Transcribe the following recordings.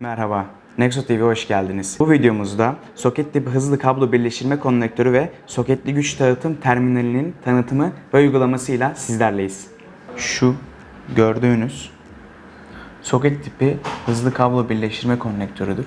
Merhaba, Nexo TV'ye hoş geldiniz. Bu videomuzda soket tipi hızlı kablo birleştirme konnektörü ve soketli güç dağıtım terminalinin tanıtımı ve uygulamasıyla sizlerleyiz. Şu gördüğünüz soket tipi hızlı kablo birleştirme konnektörüdür.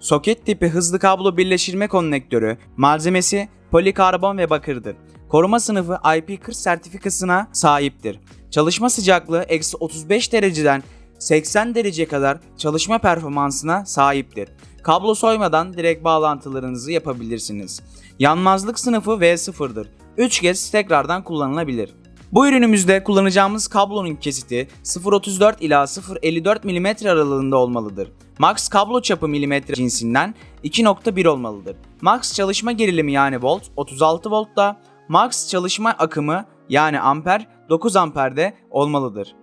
Soket tipi hızlı kablo birleştirme konnektörü malzemesi polikarbon ve bakırdır. Koruma sınıfı IP40 sertifikasına sahiptir. Çalışma sıcaklığı eksi 35 dereceden 80 derece kadar çalışma performansına sahiptir. Kablo soymadan direkt bağlantılarınızı yapabilirsiniz. Yanmazlık sınıfı V0'dır. 3 kez tekrardan kullanılabilir. Bu ürünümüzde kullanacağımız kablonun kesiti 0.34 ila 0.54 mm aralığında olmalıdır. Max kablo çapı milimetre cinsinden 2.1 olmalıdır. Max çalışma gerilimi yani volt 36 voltta, max çalışma akımı yani amper 9 amperde olmalıdır.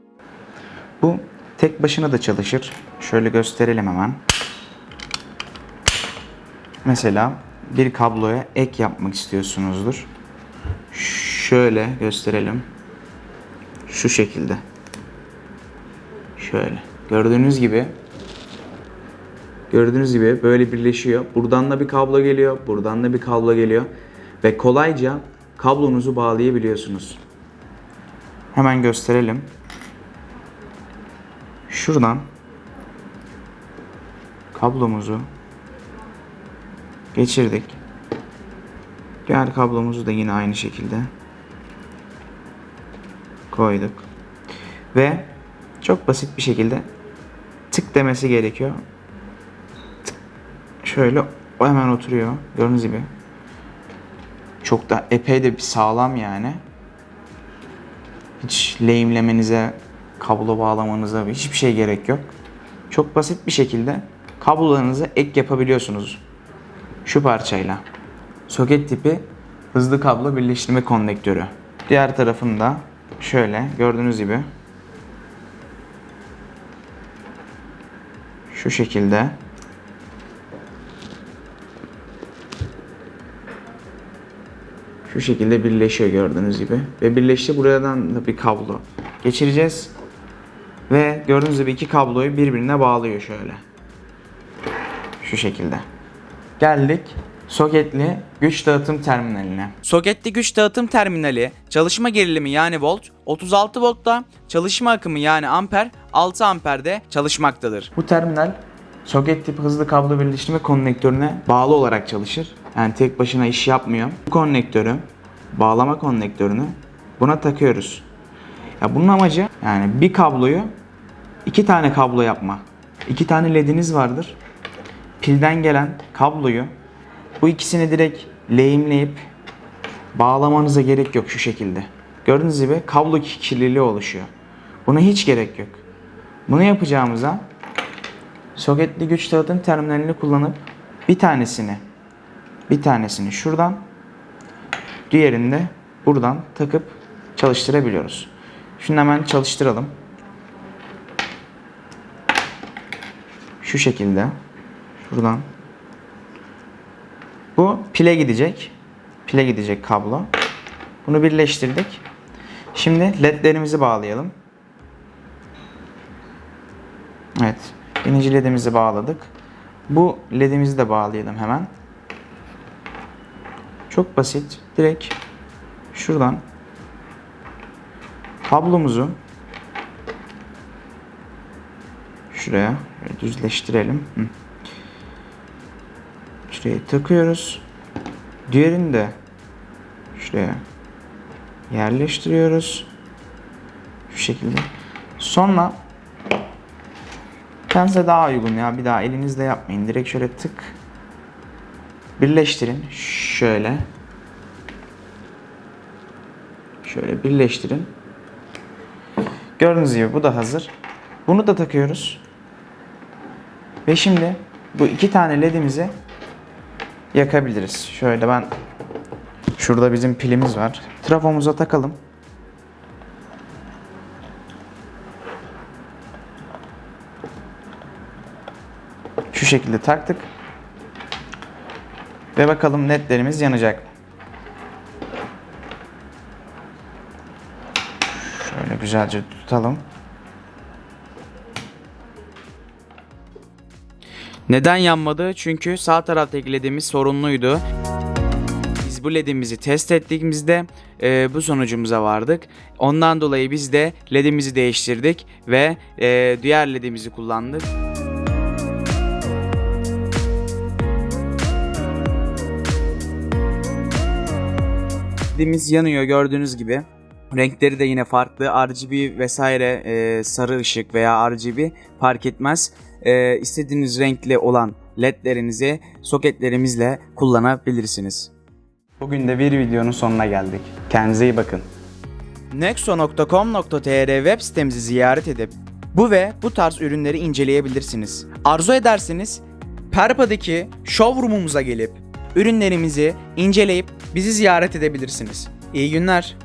Bu tek başına da çalışır. Şöyle gösterelim hemen. Mesela bir kabloya ek yapmak istiyorsunuzdur. Şöyle gösterelim. Şu şekilde. Şöyle. Gördüğünüz gibi Gördüğünüz gibi böyle birleşiyor. Buradan da bir kablo geliyor, buradan da bir kablo geliyor ve kolayca kablonuzu bağlayabiliyorsunuz. Hemen gösterelim. Şuradan kablomuzu geçirdik. Diğer kablomuzu da yine aynı şekilde koyduk. Ve çok basit bir şekilde tık demesi gerekiyor. Tık. Şöyle hemen oturuyor. Gördüğünüz gibi. Çok da epey de bir sağlam yani. Hiç lehimlemenize, kablo bağlamanıza hiçbir şey gerek yok. Çok basit bir şekilde kablolarınızı ek yapabiliyorsunuz. Şu parçayla. Soket tipi hızlı kablo birleştirme konnektörü. Diğer tarafında şöyle gördüğünüz gibi şu şekilde şu şekilde birleşiyor gördüğünüz gibi ve birleşti buradan da bir kablo geçireceğiz ve gördüğünüz gibi iki kabloyu birbirine bağlıyor şöyle şu şekilde geldik soketli güç dağıtım terminaline. Soketli güç dağıtım terminali çalışma gerilimi yani volt 36 voltta, çalışma akımı yani amper 6 amperde çalışmaktadır. Bu terminal soket tipi hızlı kablo birleştirme konnektörüne bağlı olarak çalışır. Yani tek başına iş yapmıyor. Bu konnektörü, bağlama konnektörünü buna takıyoruz. Ya bunun amacı yani bir kabloyu iki tane kablo yapma. İki tane lediniz vardır. Pilden gelen kabloyu bu ikisini direkt lehimleyip bağlamanıza gerek yok şu şekilde. Gördüğünüz gibi kablo kirliliği oluşuyor. Buna hiç gerek yok. Bunu yapacağımıza soketli güç dağıtım terminalini kullanıp bir tanesini bir tanesini şuradan diğerini de buradan takıp çalıştırabiliyoruz. Şunu hemen çalıştıralım. Şu şekilde şuradan bu pile gidecek. Pile gidecek kablo. Bunu birleştirdik. Şimdi ledlerimizi bağlayalım. Evet. Birinci ledimizi bağladık. Bu ledimizi de bağlayalım hemen. Çok basit. Direkt şuradan kablomuzu şuraya düzleştirelim. Hı. Şuraya takıyoruz. Diğerini de şuraya yerleştiriyoruz. Şu şekilde. Sonra kendinize daha uygun ya. Bir daha elinizle yapmayın. Direkt şöyle tık birleştirin. Şöyle. Şöyle birleştirin. Gördüğünüz gibi bu da hazır. Bunu da takıyoruz. Ve şimdi bu iki tane ledimizi yakabiliriz. Şöyle ben şurada bizim pilimiz var. Trafomuza takalım. şekilde taktık. Ve bakalım netlerimiz yanacak mı? Şöyle güzelce tutalım. Neden yanmadı? Çünkü sağ taraftaki ledimiz sorunluydu. Biz bu ledimizi test ettiğimizde e, bu sonucumuza vardık. Ondan dolayı biz de ledimizi değiştirdik ve e, diğer ledimizi kullandık. Ledimiz yanıyor gördüğünüz gibi. Renkleri de yine farklı. RGB vesaire e, sarı ışık veya RGB fark etmez. E, istediğiniz renkli olan ledlerinizi soketlerimizle kullanabilirsiniz. Bugün de bir videonun sonuna geldik. Kendinize iyi bakın. Nexo.com.tr web sitemizi ziyaret edip bu ve bu tarz ürünleri inceleyebilirsiniz. Arzu ederseniz Perpa'daki showroom'umuza gelip ürünlerimizi inceleyip bizi ziyaret edebilirsiniz. İyi günler.